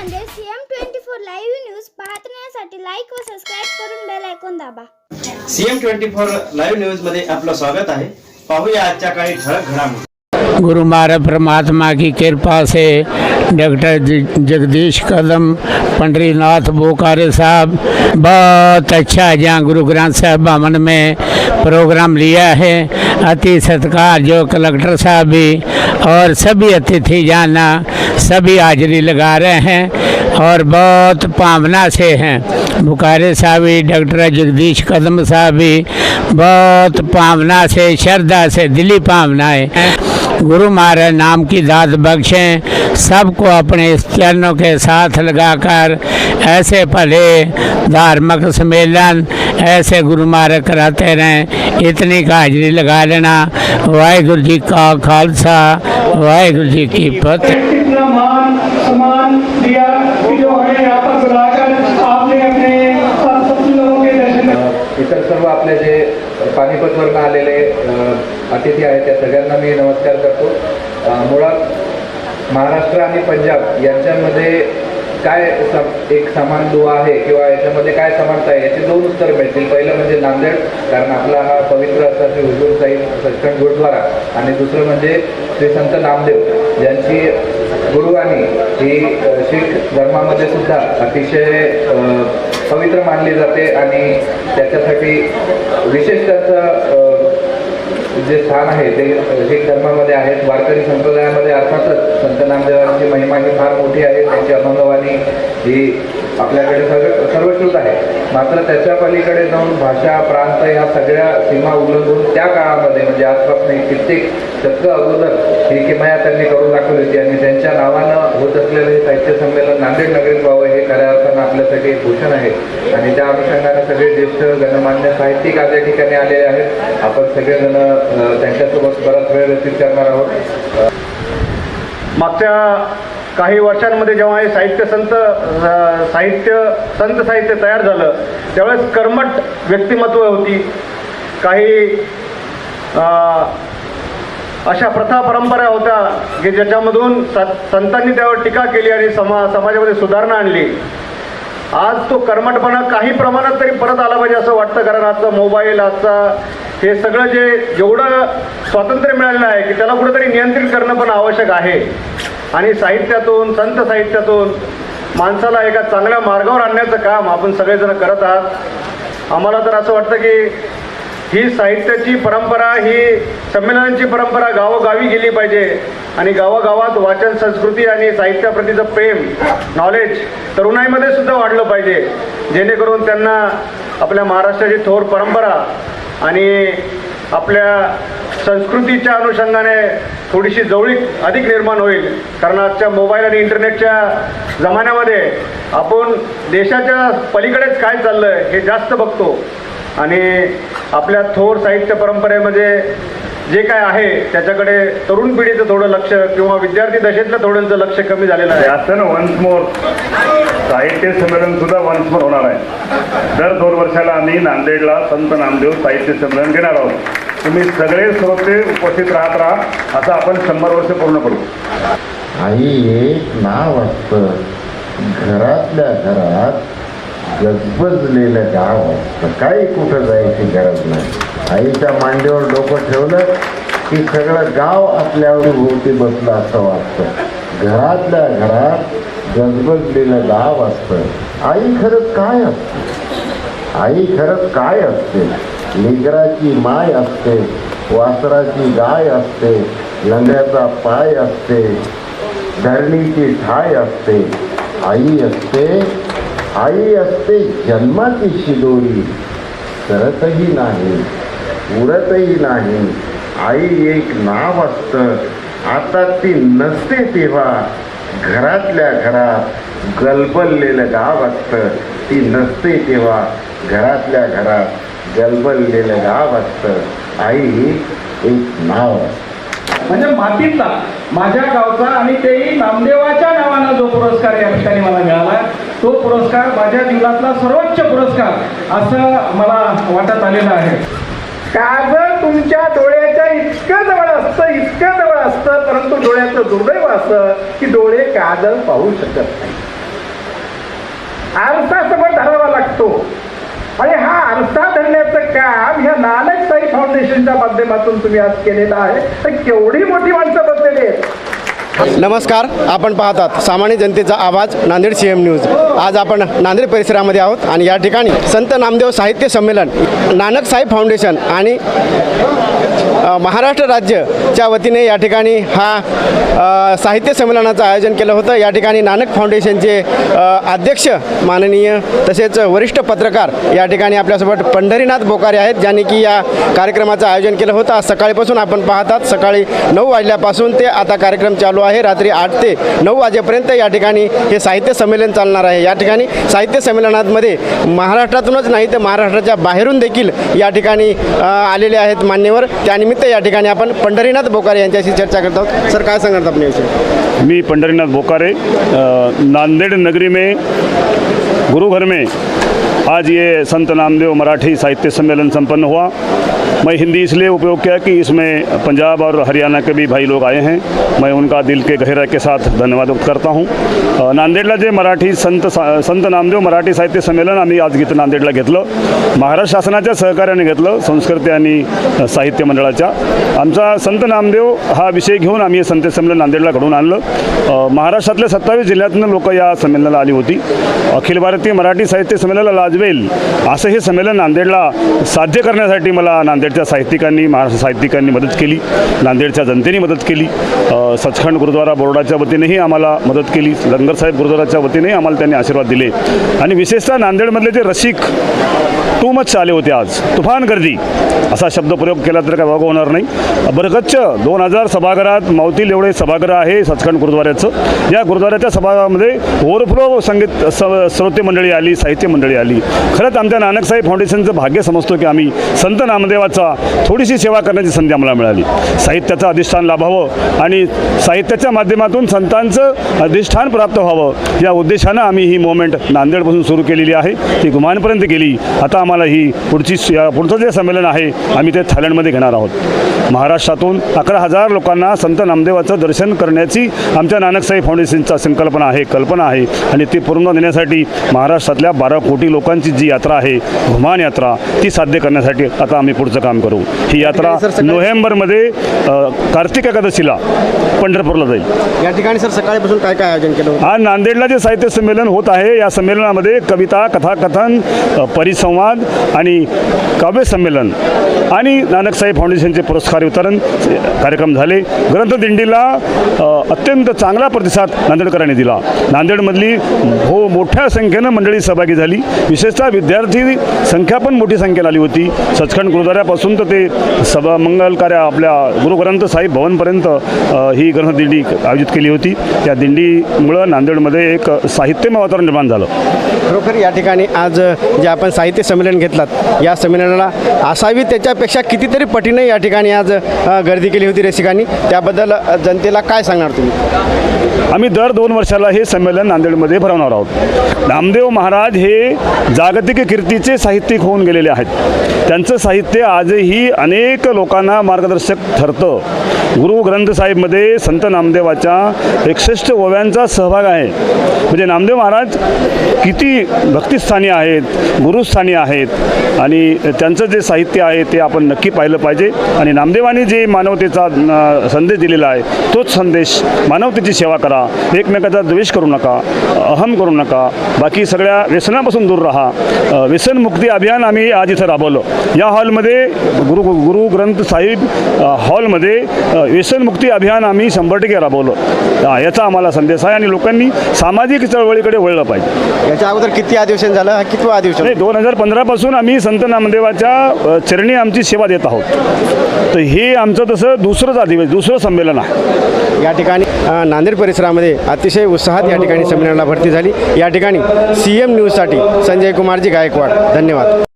Nanded CM twenty four live news पाहण्यासाठी like व subscribe करून बेल दाबा CM twenty four live news मध्ये आपलं स्वागत आहे पाहूया आजच्या काही ठळक घडामोडी गुरु महाराज परमात्मा की कृपा से डॉक्टर जगदीश कदम पंडरीनाथ बोकारे साहब बहुत अच्छा जहाँ गुरु ग्रंथ साहब भवन में प्रोग्राम लिया है अति सत्कार जो कलेक्टर साहब भी और सभी अतिथि जाना सभी हाजिरी लगा रहे हैं और बहुत भावना से हैं। बुखारे साहब भी, डॉक्टर जगदीश कदम साहब भी बहुत भावना से, श्रद्धा से, दिली भावनाएँ हैं गुरु महाराज नाम की दात बख्शें, सबको अपने इस चरणों के साथ लगाकर ऐसे भले धार्मिक सम्मेलन ऐसे गुरु महाराज कराते रहें इतनी का हाजिरी लगा लेना। वाहिगुरु जी का खालसा वाहिगुरु जी की फतेह। इतना मान सम्मान दिया कि जो हमें यहाँ पर बुलाकर आपने अपने सब लोगों के दर्शन इतर सर्व आपले जे पानिपतवरनं आलेले अतिथी आहेत त्या सगळ्यांना मी नमस्कार करतो. मुळात महाराष्ट्र आणि पंजाब यांच्यामध्ये काय सम एक समान दुवा आहे किंवा याच्यामध्ये काय समानता आहे? याचे दोन उत्तर मिळतील. पहिलं म्हणजे नांदेड कारण आपला हा पवित्र असा श्री हुजूर साहिब सचखंड गुरुद्वारा. आणि दुसरं म्हणजे श्री संत नामदेव यांची गुरुवाणी ही शीख धर्मामध्ये सुद्धा अतिशय पवित्र मानली जाते. आणि त्याच्यासाठी विशेष त्याचं जे स्थान आहे ते शीख धर्मामध्ये आहेत वारकरी संप्रदायामध्ये अर्थातच संत नामदेवांची महिमा ही फार मोठी आहे. त्यांची अभंगवाणी ही आपल्याकडे सर्व सर्वश्रुत आहे. मात्र त्याच्या पलीकडे जाऊन भाषा प्रांत ह्या सगळ्या सीमा उल्लंघून त्या काळामध्ये म्हणजे आजपासून कित्येक शतक अगोदर ही किमया त्यांनी करून दाखवली होती आणि त्यांच्या नावानं होत असलेलं हे साहित्य संमेलन नांदेड नगरीत व्हावं हे खऱ्या अर्थानं आपल्यासाठी एक भूषण आहे. आणि त्या अनुषंगाने सगळे ज्येष्ठ गणमान्य साहित्यिक आज या ठिकाणी आलेले आहेत. आपण सगळेजण त्यांच्यासोबत बराच वेळ व्यतीत करणार आहोत. मागच्या काही वर्षांमध्ये जेव्हा हे साहित्य संत साहित्य संत साहित्य तयार झालं त्यावेळेस कर्मट व्यक्तिमत्व होती. काही अशा प्रथा परंपरा होत्या की ज्याच्यामधून संतांनी त्यावर टीका केली आणि समा समाजामध्ये सुधारणा आणली. आज तो कर्मटपणा काही प्रमाणात तरी परत आला पाहिजे असं वाटतं कारण आजचा मोबाईल आजचा हे सगळं जे जेवढं स्वातंत्र्य मिळालेलं आहे की त्याला कुठेतरी नियंत्रित करणं पण आवश्यक आहे. आणि साहित्यातून संत साहित्यातून माणसाला एका चांगल्या मार्गावर आणण्याचं काम आपण सगळेजण करत आहात. आम्हाला तर असं वाटतं की ही साहित्याची परंपरा ही संमेलनांची परंपरा गावोगावी गेली पाहिजे. आणि गावागावात वाचन संस्कृती आणि साहित्याप्रतीचं प्रेम नॉलेज तरुणाईमध्ये सुद्धा वाढलं पाहिजे. जेणेकरून त्यांना आपल्या महाराष्ट्राची थोर परंपरा आणि आपल्या संस्कृतीच्या अनुषंगाने थोडीशी जवळीक अधिक निर्माण होईल. कारण आजच्या मोबाईल आणि इंटरनेटच्या जमान्यामध्ये आपण देशाच्या पलीकडेच काय चाललं आहे हे जास्त बघतो. आणि आपल्या थोर साहित्य परंपरेमध्ये जे काय आहे त्याच्याकडे तरुण पिढीचं थोडं लक्ष किंवा विद्यार्थी दशेतलं थोडंसं लक्ष कमी झालेलं आहे. असं ना वन्स मोर साहित्य संमेलन सुद्धा वन्स मोर होणार आहे. दर दोन वर्षाला आम्ही नांदेडला संत नामदेव साहित्य संमेलन घेणार आहोत. तुम्ही सगळे श्रोते उपस्थित राहत राहा असं आपण शंभर वर्ष पूर्ण करू. आई एक नाव असतं. घरातल्या घरात गजबजलेलं गाव असतं. काही कुठं जायची गरज नाही. आईच्या मांडीवर डोकं ठेवलं की सगळं गाव आपल्यावर भोवती बसलं असं वाटतं. घरातल्या घरात गजबजलेलं गाव असतं. आई खरंच काय असते? आई खरंच काय असते? लेकराची माय असते वासराची गाय असते लंग्याचा पाय असते धरणीची ठाय असते. आई असते आई असते जन्माची शिदोरी. सरतही नाही उरतही नाही. आई एक नाव असतं आता ती नसते तेव्हा. घरातल्या घरात गलबललेलं गाव असतं ती नसते तेव्हा. घरातल्या घरात गलबललेलं गाव असतं आई एक नाव. म्हणजे मातीतला. माझ्या गावचा आणि तेही नामदेवाच्या नावानं जो पुरस्कार या ठिकाणी मला मिळाला तो पुरस्कार माझ्या जीवनातला सर्वोच्च पुरस्कार असं मला वाटत आलेलं आहे. काजळ तुमच्या डोळ्याच्या इतकं जवळ असतं इतकं जवळ असतं परंतु डोळ्याचं दुर्दैव असतं की डोळे काजळ पाहू शकत नाही. आरसा समोर धरावा लागतो. आणि हा आरसा धरण्याचं काम ह्या नानक साई फाउंडेशनच्या माध्यमातून तुम्ही आज केलेलं आहे. तर केवढी मोठी माणसं बसलेली आहेत. नमस्कार आपण पाहतात सामान्य जनतेचा आवाज नांदेड सी एम न्यूज आज आपण नांदेड परिसरामध्ये आहोत आणि या ठिकाणी संत नामदेव साहित्य संमेलन नानक साहेब फाउंडेशन आणि महाराष्ट्र राज्यच्या वतीने या ठिकाणी हा साहित्य संमेलनाचं आयोजन केलं होतं. या ठिकाणी नानक फाउंडेशनचे अध्यक्ष माननीय तसेच वरिष्ठ पत्रकार या ठिकाणी आपल्यासोबत पंढरीनाथ बोकारे आहेत ज्यांनी की या कार्यक्रमाचं आयोजन केलं होतं. आज सकाळीपासून आपण पाहतात सकाळी नऊ वाजल्यापासून ते आता कार्यक्रम चालू आहे. रात्री आठ ते नऊ वाजेपर्यंत या ठिकाणी हे साहित्य संमेलन चालणार आहे. या ठिकाणी साहित्य संमेलनामध्ये महाराष्ट्रातूनच नाही तर महाराष्ट्राच्या बाहेरून देखील या ठिकाणी आलेले आहेत मान्यवर. त्यानिमित्त या ठिकाणी आपण पंढरीनाथ बोकारे यांच्याशी चर्चा करत आहोत. सर काय सांगत आपण याविषयी मी पंढरीनाथ बोकारे नांदेड़ नगरी में गुरु घर में आज ये संत नामदेव मराठी साहित्य सम्मेलन संपन्न हुआ। मैं हिंदी इसलिए उपयोग किया कि इसमें पंजाब और हरियाणा के भी भाई लोग आए हैं। मैं उनका दिल के गहरा के साथ धन्यवाद व्यक्त करता हूँ। नांदेडला जे मराठी संत सा- संत नामदेव मराठी साहित्य संमेलन आम्ही आज इथं नांदेडला घेतलं। महाराष्ट्र शासनाच्या सहकार्याने घेतलं संस्कृती आणि साहित्य मंडळाच्या। आमचा संत नामदेव हा विषय घेऊन आम्ही हे संत संमेलन नांदेडला घडवून आणलं। महाराष्ट्रातल्या सत्तावीस जिल्ह्यातून लोक या संमेलनाला आली होती। अखिल भारतीय मराठी साहित्य संमेलनाला आज लाजवेल असं हे संमेलन नांदेडला साध्य करण्यासाठी मला नांदेडच्या साहित्यिकांनी महाराष्ट्र साहित्यिकांनी मदत केली नांदेडच्या जनतेने मदत केली. सचखंड गुरुद्वारा बोर्डाच्या वतीनेही आम्हाला मदत केली लंगरसाहेब गुरुद्वाराच्या वतीनेही आम्हाला त्यांनी आशीर्वाद दिले. आणि विशेषतः नांदेडमधले जे रसिक टू मच आले होते आज तुफान गर्दी असा शब्दप्रयोग केला तर काय वागं होणार नाही. बरगच्च दोन हजार सभागृहात मावतील एवढे सभागृह आहे सचखंड गुरुद्वाऱ्याचं. या गुरुद्वाऱ्याच्या सभागृहामध्ये ओव्हरफ्लो संगीत स श्रोते मंडळी आली साहित्य मंडळी आली. खरंच आमच्या नानकसाहेब फाउंडेशनचं भाग्य समजतो की आम्ही संत नामदेवाचा थोडीशी सेवा करण्याची संधी आम्हाला मिळाली. साहित्याचं अधिष्ठान लाभावं आणि साहित्याच्या माध्यमातून संतांचं अधिष्ठान प्राप्त व्हावं या उद्देशानं आम्ही ही मोमेंट नांदेडपासून सुरू केलेली आहे. ती गुमानपर्यंत गेली. आता आम्हाला ही पुढची पुढचं जे संमेलन आहे आम्ही ते थायलंडमध्ये घेणार आहोत. महाराष्ट्रातून अकरा हजार लोकांना संत नामदेवाचं दर्शन करण्याची आमच्या नानकसाई फाउंडेशनचा संकल्पना आहे कल्पना आहे. आणि ती पूर्ण देण्यासाठी महाराष्ट्रातल्या बारा कोटी लोक लोकांची जी यात्रा आहे घुमान यात्रा ती साध्य करण्यासाठी आता आम्ही पुढचं काम करू. ही यात्रा नोव्हेंबरमध्ये कार्तिक एकादशीला पंढरपूरला जाईल. या ठिकाणी सर सकाळीपासून काय काय आयोजन केलं आज नांदेडला जे साहित्य संमेलन होत आहे या संमेलनामध्ये कविता कथाकथन परिसंवाद आणि काव्य संमेलन आणि नानकसाहेब फाउंडेशनचे पुरस्कार वितरण कार्यक्रम झाले. ग्रंथदिंडीला अत्यंत चांगला प्रतिसाद नांदेडकरांनी दिला. नांदेडमधली हो मोठ्या संख्येनं मंडळी सहभागी झाली. विशेषतः विद्यार्थी संख्या पण मोठी संख्येला आली होती. सचखंड गुरुद्वाऱ्यापासून तर ते सभा मंगल कार्य आपल्या गुरु ग्रंथ साहिब भवनपर्यंत ही ग्रंथदिंडी आयोजित केली होती. त्या दिंडीमुळं नांदेडमध्ये एक साहित्यमय वातावरण निर्माण झालं. खरोखर या ठिकाणी आज जे आपण साहित्य संमेलन घेतलात या संमेलनाला असावी त्याच्यापेक्षा कितीतरी पटीने या ठिकाणी आज गर्दी केली होती रसिकांनी. त्याबद्दल जनतेला काय सांगणार तुम्ही? आम्ही दर दोन वर्षाला हे संमेलन नांदेडमध्ये भरवणार आहोत. नामदेव महाराज हे जागतिक कीर्तीचे साहित्यिक होऊन गेलेले आहेत. त्यांचं साहित्य आजही अनेक लोकांना मार्गदर्शक ठरतं. गुरु ग्रंथ साहेबमध्ये संत नामदेवाच्या एकसष्ट ओव्यांचा सहभाग आहे. म्हणजे नामदेव महाराज किती भक्तिस्थानी आहेत गुरुस्थानी आहेत आणि त्यांचं जे साहित्य आहे ते आपण नक्की पाहिलं पाहिजे. आणि नामदेवाने जे मानवतेचा संदेश दिलेला आहे तोच संदेश मानवतेची सेवा करा. एकमेकाचा द्वेष करू नका अहम करू नका. बाकी सगळ्या व्यसनापासून दूर राहा. अं, व्यसनमुक्ती अभियान आम्ही आज इथं राबवलं. या हॉलमध्ये गुरु गुरु ग्रंथ साहिब हॉलमध्ये व्यसनमुक्ती अभियान आम्ही शंभर टक्के राबवलं. याचा आम्हाला संदेश आहे आणि लोकांनी सामाजिक चळवळीकडे वळलं पाहिजे. याच्या अगोदर किती अधिवेशन झालं? हा कितवा अधिवेशन नाही दोन हजार पंधरापासून आम्ही संत नामदेवाच्या चरणी आमची सेवा देत आहोत. तर हे आमचं तसं दुसरंच अधिवेशन दुसरं संमेलन आहे. या ठिकाणी नांदेड परिसरामध्ये अतिशय उत्साहात या ठिकाणी संमेलनाला भरती झाली. या ठिकाणी सी एम न्यूजसाठी संजय कुमारजी गायकवाड. धन्यवाद.